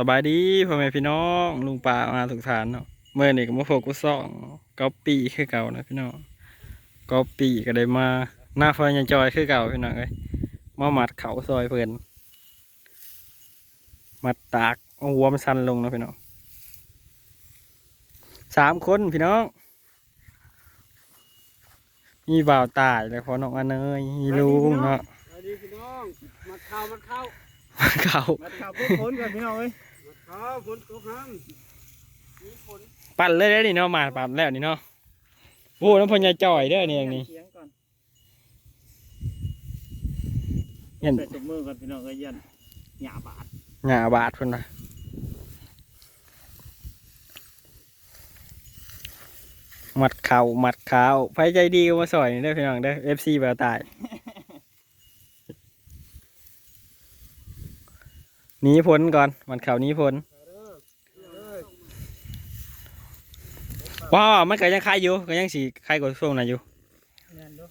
สบายดีพ่อแม่พี่น้องลุงป่ามาถูกฐานเนาะเมื่อนี่ก็มาโฟกุสซ่องก๊อปปี้คือเก่านะพี่น้องก๊อปปี้ก็ได้มาหน้าไฟยังจอยคือเก่าพี่น้องเอ้ยมาหมัดเขาซอยเพิ่นหมัดตากเอาหัวมันสั่นลงนะพี่น้องสามคนพี่น้อง มีบ่าวตายแล้วพอน้องอันเนยมีลุงเนาะสวัสดีพี่น้องมาข้าวมาข้าวเขามาข้าวพวกฝนกันพี่น้องเอ้ย มาข้าวฝนตกห้างมีฝนปั่นเลยได้อนี่เนาะมาปั่นแล้วนี่เนาะโอ้น้ำพญาจ่อยเด้อนี่อย่างนี้เสียงก่อนเห็นใส่ถุงมือกันพี่น้องเอ้ยยันหยาบาดหงาบาดคนนะหมัดเข่าหมัดขาวไฟใจดีก็มาสอยนี่เด้อพี่น้องเด้อเอฟซีแบบตาย หนีพ้นก่อนหมัดเข่าหนีพ้นว้าวมันก็ยังคายอยู่ก็ยังสีคายกว่าช่วงนั้นอยู่เงินดู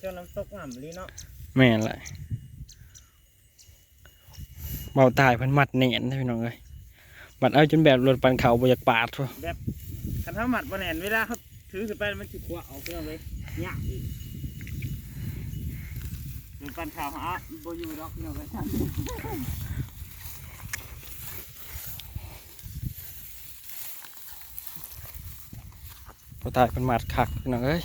เจ้าน้ำตกหม่ำลีเนาะแม่นเลยเบาตายเพันหมัดเนียนนะพี่น้องเอ้ยหมัดเอาจนแบบรถปันเขาบอยากปาดทั่วคันถ้าหมัดบนแหนเวลาเขาถือขึ้นไปมันสิขวาเอาพี่น้องเลยหยาบอีก เดี๋ยวปันข่าวหาโบอยูดอกพี่น้องเอ้ยบาตายเพันหมัดคักพี่น้องเอ้ย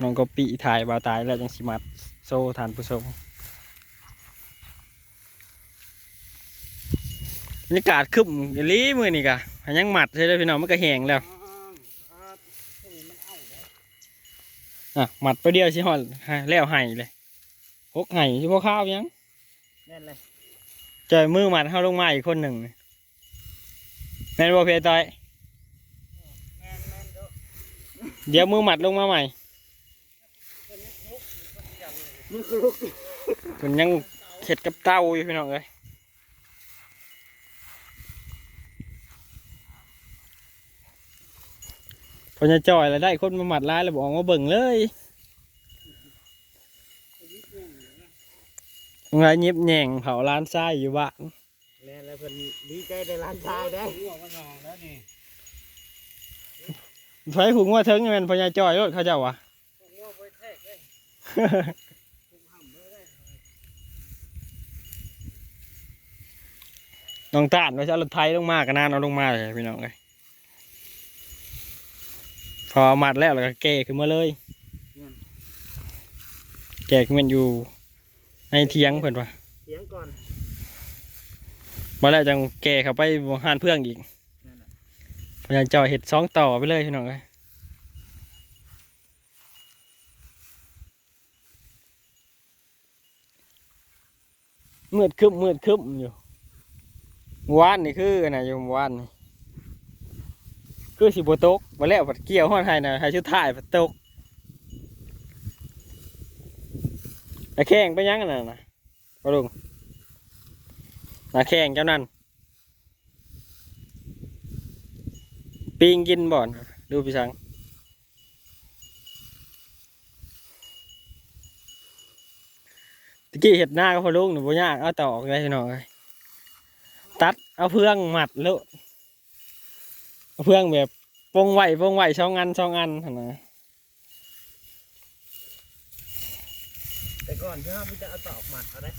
น้องก็ปีถ่ายบาตายแล้วจังสิหมัดโซ่ทานผู้ชมบรรยากาศคึมลีมือนี่กะยังหมัดใช่เลยพี่น้องมันก็แห้งแล้ว อะหมัดไปเดียวสิฮอดให้แล้วไห้เลยพกไห้ที่พวกข้าวยังแน่นเลยจอยมือหมัดเข้าลงมาอีกคนหนึ่งแม่นบ่เพยตอยแม่นแม่นเด้อเดี๋ยวมือหมัดลงมาใหม่มันคือลูกมันยังเข็ดกับเต้าอยู่พี่น้องเอ้ย พอจะจ่อยแล้วได้คนมาหมัดร้ายแล้วบอกว่าเบิ่งเลยงานยิบแหน่งเผาร้านไส้อยู่บ้านแม่นแล้วเพิ่นดีใจได้ร้านชายได้หัวมันนองแล้วนี่ไฟหุงว่าเทิงแม่นพอจะจ่อยรถเขาเจ้าวะหัวไปแทกเลยทุกห้ำเลยได้น้องตาดว่าจะเอารถไทยลงมากันนานเอาลงมาเลยพี่น้องเลย พอหมัดแล้วแล้วก็แก่ขึ้นมาเลยแก่ขึ้นมาอยู่ในเทียงเพิ่นว่าเสียงก่อนมาแล้วจังแก่เข้าไปบ่หานเพื่องอีกนั่นน่ะพยายามจ่อเห็ดสองต่อไปเลยพี่น้องเลยมืดครึ้มมืดครึ้มอยู่วานนี่คืออันไหนอยู่วานนี่ คือสิบตกมาแล้วผัดเกี่ยวห้อนไห้นะให้ชุดถ่ายผัดตกไอ้แข้งไปยังกันนะนะปลุงนาแข้งเจ้านั่นปิงกินบ่อนดูพี่สังตะกี้เห็ดหน้าก็พอลุงหนูบ่ยากเอาตอกเลยพี่น้อยตัดเอาเพื่องหมัดแล้ว เอาเพื่องแบบวงไหววงไหวช่องอันช่องอันหั่นนะแต่ก่อนที่เราจะเอาตอกหมัดเอาได้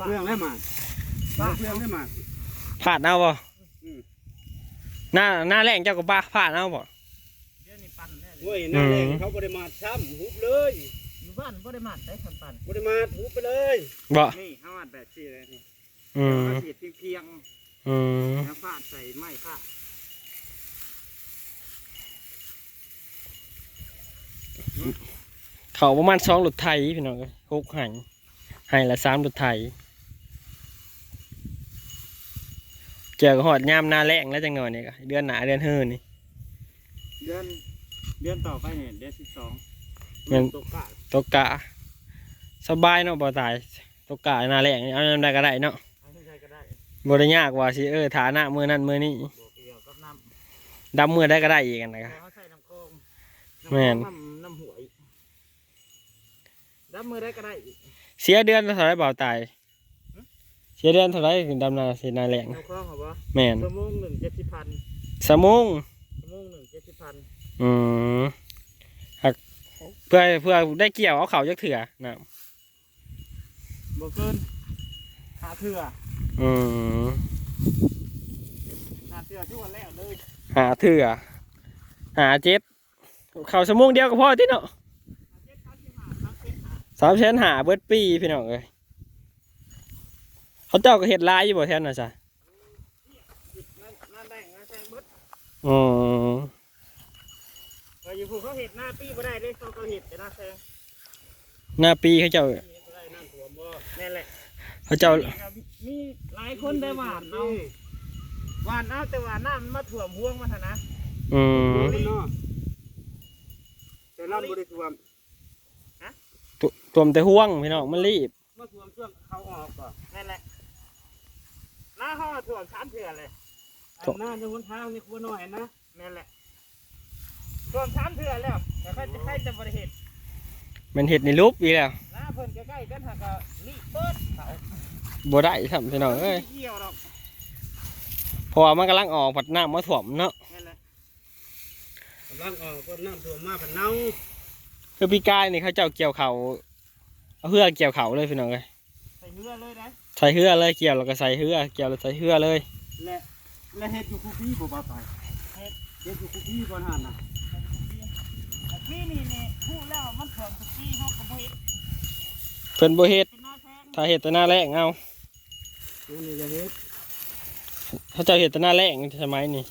เครื่องได้มาเครื่องได้มาผ่านเอาบ่อืมหน้าหน้าแรงเจ้าก็บ้าผ่านเอาบ่เดี๋ยวนี้ปั่นแน่เลเว้ยยนั่นเองเขาบริมาซ้ำหุบเลยอยู่บ้านบ่ได้หมัดได้คันปั่นบริมาหุบไปเลยบ่นี่ห้ามัดแบบสี่เลยนี่อืมมาเสียบเพียงอืมๆแล้วฟาดใส่ไม้ฟาด เขาประมาณสองรถไทยพี่น้องเอ้ยหกหันให้ละสามรถไทยเจอหอดยามหน้าแรงแล้วจังหน่อยนี่ก็เดือนหนาเดือนเฮือนี่เดือนเดือนต่อไปเนี่ยเดือนสิบสองแม่นตกกะตกกะสบายเนาะบ่ตายตกกะหน้าแรงเอาน้ำได้ก็ได้เนาะทางที่ใช้ก็ได้บ่ได้ยากว่าสิเออฐานะมือนั้นมือนี้บวกเกี่ยวกับน้ำดำมือได้ก็ได้อีกกันนะครับเขาใส่น้ำโคงแม่น น้ำน้ำหวยดับมือได้ก็ได้อีกเสียเดือนละเท่าไหรเบาตาย เสียเดือนเท่าไหรถึงดำนาเสียนาแรงน้ำคลองเหรอวะแม่นชั่วโมงหนึ่งเจ็ดสิบพันสมงชั่วโมงหนึ่งเจ็ดสิบพันอืมหักเพื่อเพื่อได้เกี่ยวเอาเขาจักเถื่อนะบ่เกินหาเถื่ออืมหาเถื่อทุกวันแล้วเลย หาเถื่อหาเจ็ดเขาสมงเดียวก็พอที่เนาะ สามแสนหาเบิดปีพี่น้องเอ้ยเขาเจ้าก็เห็ดลายอยู่บ่แทนน่ะจ้ะนั่นนั่นได้งานแซงเบิดอืมเอออยู่ผู้เขาเห็ดหน้าปีบ่ได้เลยเขาก็เห็ดแต่หน้าแซงหน้าปีเขาเจ้าปีบ่ได้น้ำท่วมบ่แน่นแหละเขาเจ้ามีหลายคนได้หวานเอาหวานเอาแต่ว่าน้ำมันมาถ่วมห่วงมันหั่นนะอืมมันเนาะแต่น้ำบริสุทธิ์ ตุตวมแต่ห่วงพี่น้องมันรีบมาท่วมช่วงเขาออกก่อนนั่นแหละหน้าห้องถ่วมสามเถื่อเลยอันหน้าในหนทางนี่ควรหน่อยนะนั่นแหละถ่วมสามเถื่อแล้วแต่ใครจะใครจะบริเหตุมันเห็ดในรูปอีกแล้วหน้าเพิ่นใกล้ๆกันหากก็รีบเปิดเขาบ่ได้ทำพี่น้องเอ้ยเกี่ยวหรอกเพราะว่ามันกำลังออกผัดน้ำมาถ่วมเนาะนั่นแหละกำลังออกก็น้ำท่วมมาเป็นเน่าคือพี่กายนี่เขาเจ้าเกี่ยวเขา เอาเหือเกี่ยวเขาเลยพี่น้องเอ้ยใส่เนื้อเลยนะใส่เหือเลยเกี่ยวแล้วก็ใส่เหือเกี่ยวแล้วใส่เหือเลย และและเฮ็ดอยู่คู่พี่บ่บ่าวไปเฮ็ดเฮ็ดอยู่คู่พี่ก่อนหันน่ะแต่พี่นี่นี่พูดแล้วว่ามันถ่วมทุกปีเขาก็บ่เฮ็ดเพิ่นบ่เฮ็ดเป็นหน้าแพงถ้าเฮ็ดแต่หน้าแรงเอานี่นี่จะเฮ็ดเขาเจ้าเฮ็ดแต่หน้าแรงสมัยนี้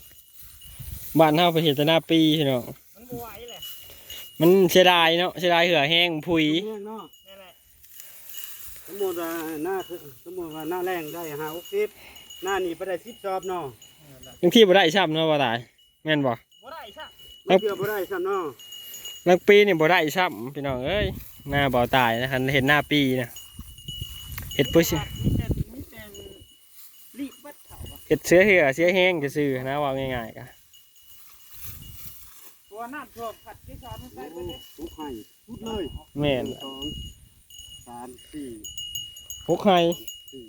บ้านเฮาไปเฮ็ดแต่หน้าปีพี่น้องมันบ่ไหวแหละมันเสียดายเนาะเสียดายเหือแห้งผุย มมุติว่าหน้าคือสมมุติว่าหน้าแรงได้หาหกสิบหน้านี่ไปได้สิบจอบเนาะบางทีบ่ได้ซ้ำเนาะบ่ตายแม่นบ่บ่ได้ซะมันเกี่ยวบ่ได้ซ้ำเนาะบางปีนี่บ่ได้ซ้ำพี่น้องเอ้ยหน้าบ่ตายนะคันเห็นหน้าปีนะเฮ็ดผู้สิมีแต่มีแต่รีบเบิดเขาอะเฮ็ดเสือเหือเสือแห้งจะซื้อๆนะว่าง่ายๆกะตัวน้ำท่วมผัดที่สอนมันใส่ไปเลยทุกให้ทุกเลยแม่นหงสองสามสี่ พกให้สี่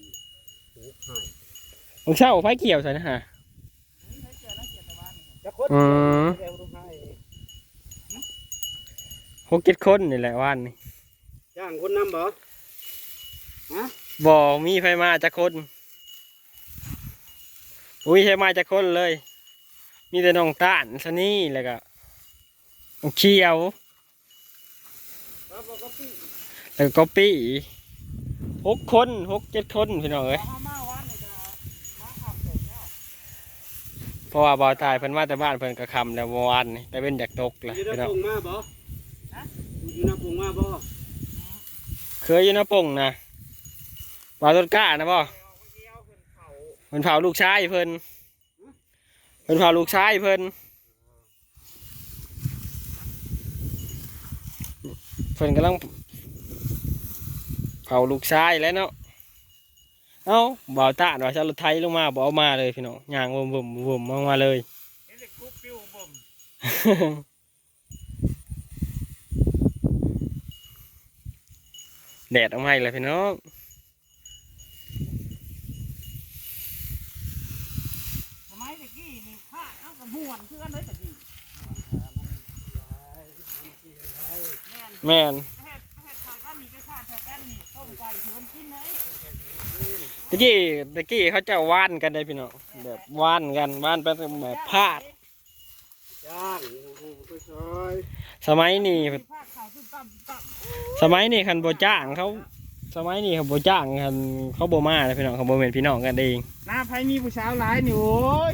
หกให้มึงเช้าไฟเกี่ยวใส่นะฮะนี่ใช้เกลือแล้วเกลือตะวันนี่จะคดอืมเดี๋ยวทุกให้หกเจ็ดคนนี่แหละว่านนี่จ้างคนนำบ่บ่มีไฟมาจักคนอุ้ยไฟมาจักคนเลย มีแต่น้องต้านซะนี่แล้วก็น้องเขียวแล้วเราก็ปิ้งแล้วก็ก๊อปปี้ หกคนหกเจ็ดคนพี่น้องพอเอ้ยเอามาวันนี่จะมาขับเสร็จแล้วเพราะว่าบ่าวตายเพิ่นมาแต่บ้านเพิ่นก็คำแล้วเมื่อวานนี่แต่เป็นอยากตกเลยอยู่พี่ในน้องปงมาบ่อยู่ในปงมาบ่เคยอยู่นะป่งนะบ่าวต้นกล้านะบ่เอาไปเกี่ยวขึ้นเขาเพิ่นเผาลูกชายเพิ่นเพิ่นเผาลูกชายเพิ่นเพิ่นกำลัง เผาลูกชายแล้วเนาะเอ้าบ่าวตาดว่าจะรถไทยลงมาบ่เอามาเลยพี่น้องย่างวมๆวมๆเอามาเลยเห็นเด็กกุ๊บปิ้วบ่มแดดออกมาอีกแล้วพี่น้องสมัย ตะกี้ตะกี้เขาเจะว่านกันได้พี่น้องแบบว่านกันว่านเป็นแบบพาดจ้างโอ้โหไปซอยสมัยนี้พาดข้าวขึ้นตั้มตั้มสมัยนี้คันโบจ้างเขา สมัยนี้เขาโบจ้างคันเขาโบมาเลยพี่น้องเขาโบเป็นพี่น้องกันเองหน้าไผมีผู้สาวหลายนี่โอ้ย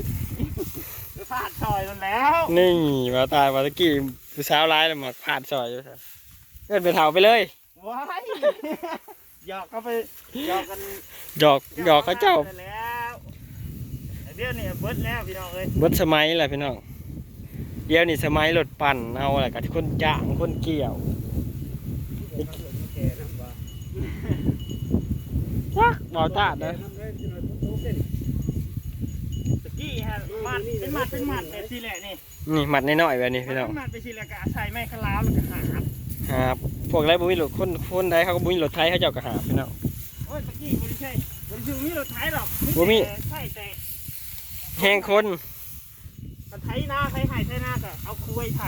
ไปพาดซอยมันแล้วนี่มาตายมาตะกี้ผู้สาวร้ายเลยมาพาดซอยอยู่ครับเกินไปเถาไปเลย ว้าย หยอกก็ไปหยอกกันหยอกหยอกเขาเจ้าไปแล้วเดี๋ยวนี้เบิดแล้วพี่น้องเอ้ยเบิดสมัยแหละพี่น้องเดี๋ยวนี้สมัยรถปั่นเอาอะไรกับคนจ้างคนเกี่ยวแก่น้ำบ่จักบอตาดนะน้ำเลยจะหน่อยโต๊ะๆเด้ตะกี้ฮะมัดเป็นมัดเป็นมัดแบบที่แหละนี่นี่หมัดน้อยๆแบบนี้พี่น้องเป็นมัดไปทีละกะใส่ไม้ขลามแล้วก็หาบ ครับพวกไรบุญรถคนคนใดเขาก็บุญรถไทยเขาเจ้าก็หาพี่น้องโอ้ยตะกี้ไม่ได้ใช่มันอยู่มีรถไถหรอกบ่มีแต่ใช่แต่แห้งคนมันไถนาไถไห่ไถนาก็เอาคุยไถ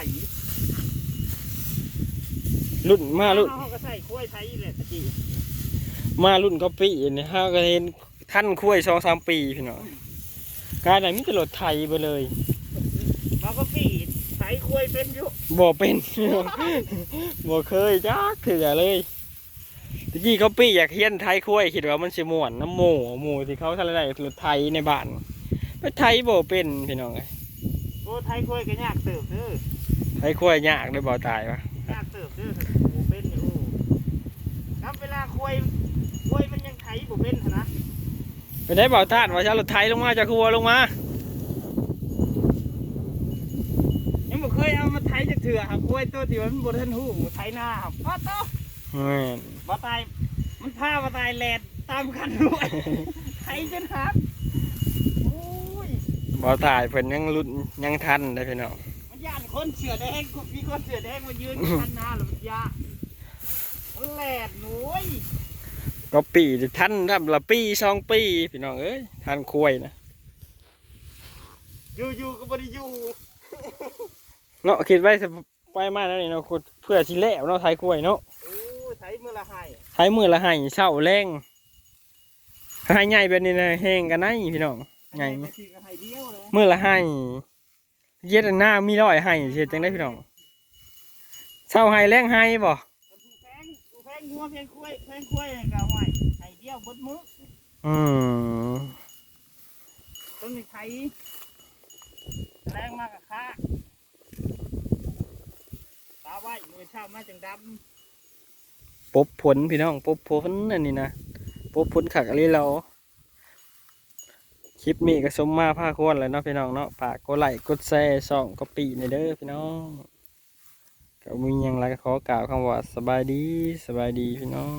รุ่นมารุ่นเขาก็ใส่คุยไถแหละตะกี้มารุ่นก็ปีนี่ฮะก็เห็นท่านคุ้ยสองสามปีพี่น้องการไหนมิตรถไทยไปเลยเราก็พี่ไถ คุยเป็นอยู่บ่เป็นพี่น้องบ่เคยจักเถื่อเลยตะกี้เขาปี้อยากเฮียนไทยคุ้ยคิดว่ามันสิม่วนน้ำหมูหมูที่เขาทะเลได้รถไทยในบ้านไปไทยบ่เป็นพี่น้องเอ้ยโอ้ไถคุยก็ยากเติบเด้อไทยคุ้ยยากเลยบ่ตายวะยากเติบเด้อโอ้เป็นอยู่ครับเวลาคุยคุยมันยังไถบ่เป็นหั้นนะไปได้บ่าวตาดว่าจะเอารถไทยลงมาจากครัวลงมา ยังบ่เคย เอามาไถจากเถื่อครับคุยตัวที่ว่ามันบ่ทันหูไถนาครับพ่อโตแม่นบ่ตายมันพาบ่ตายแลนตามคันด้วยไถจนหักโอ้ยบ่าวตายเพิ่นยังรุ่นยังทันได้พี่น้องมันย่านคนเสือแดงมีคนเสือแดงมายืนอยู่คันนาหรือมันยามันแหลดหนุยก็ปีทันรับละปีสองปีพี่น้องเอ้ยทันคุ้ยนะอยู่อยู่ก็บ่ได้อยู่ เนาะคิดไว้จะไปมาแล้วนี่เนาะคุณเพื่อสิแล้วเนาะไทยกล้วยเนาะโอ้ยไถมื้อละให้ไทยมือละให้เช้าแรงให้ใหญ่แบบนี้นะแห้งกันไหนพี่น้องไงมาสิก็ให้เดียวเลยมือละให้เย็ดหน้ามีร้อยให้เฮ็ดจังได้พี่น้องเช้าให้แรงให้บ่ผู้แพงผู้แพงงัวแพงคุ้ยแพงคุ้ยก็เอาไว้ให้เดียวเบดมื้ออืมต้นนี้ไถแรงมากกับค้า ว้มือเช้ามาจังดำปบผลพี่น้องปบผลอันนี้นะปบผลขักอะไรเราคลิปนี้ก็สมมาผ้าควรเลยเนาะพี่น้องเนาะฝากกดไลค์กดแชร์ส่องก็ปีในเด้อพี่น้องก็มีหยังไรก็ขอกล่าวคำว่าสบายดีสบายดีพี่น้อง